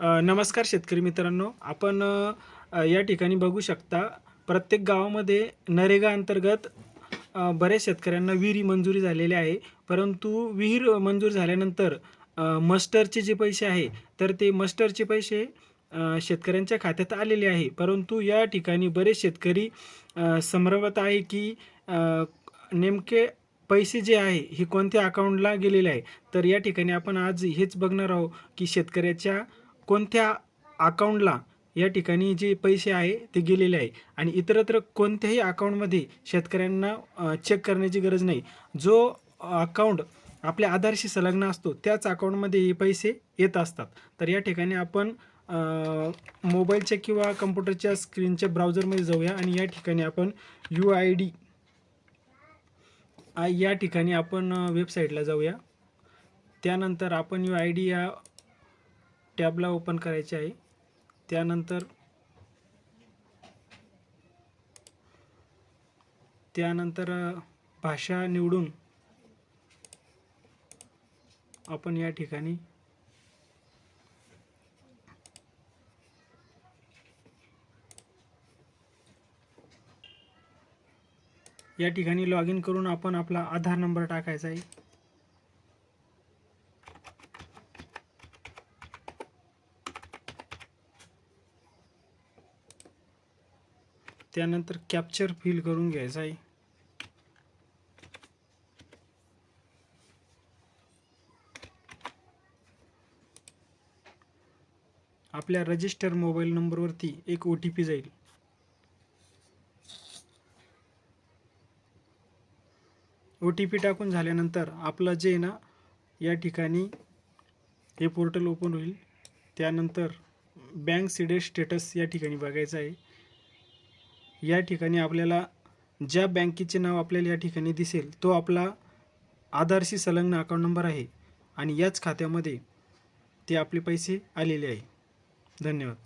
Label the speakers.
Speaker 1: नमस्कार शेतकरी मित्रांनो. आपण या ठिकाणी बघू शकता प्रत्येक गावामध्ये नरेगा अंतर्गत बऱ्याच शेतकऱ्यांना विहिरी मंजुरी झालेली आहे. परंतु विहीर मंजूर झाल्यानंतर मस्टरचे जे पैसे आहे तर ते मस्टरचे पैसे शेतकऱ्यांच्या खात्यात आलेले आहे. परंतु या ठिकाणी बरेच शेतकरी अ, संभ्रमत आहे की नेमके पैसे जे आहे हे कोणत्या अकाउंटला गेलेले आहे? तर या ठिकाणी आपण आज हेच बघणार आहोत की शेतकऱ्याच्या कोणत्या अकाउंटला या ठिकाणी जे पैसे आहे ते गेलेले आहे? आणि इतरत्र कोणत्याही अकाउंटमध्ये शेतकऱ्यांना चेक करण्याची गरज नाही. जो अकाउंट आपल्या आधारशी संलग्न असतो त्याच अकाउंटमध्ये हे पैसे येत असतात. तर या ठिकाणी आपण मोबाईलच्या किंवा कम्प्युटरच्या स्क्रीनच्या ब्राउझरमध्ये जाऊया आणि या ठिकाणी आपण यू आय डी या ठिकाणी आपण वेबसाईटला जाऊया. त्यानंतर आपण यू आय डी या टॅबला ओपन करायचे आहे. त्यानंतर त्यानंतर भाषा निवडून आपण या ठिकाणी या ठिकाणी लॉग इन करून आपण आपला आधार नंबर टाकायचा आहे. त्यानंतर कॅप्चर फिल करून घ्यायचा आहे. आपल्या रजिस्टर मोबाईल नंबरवरती एक ओ टी पी जाईल. ओ टी पी टाकून झाल्यानंतर आपलं जे आहे ना या ठिकाणी हे पोर्टल ओपन होईल. त्यानंतर बँक सिडे स्टेटस या ठिकाणी बघायचं आहे. या ठिकाणी आपल्याला ज्या बँकेचे नाव आपल्याला या ठिकाणी दिसेल तो आपला आधारशी संलग्न अकाउंट नंबर आहे आणि याच खात्यामध्ये ते आपले पैसे आलेले आहे. धन्यवाद.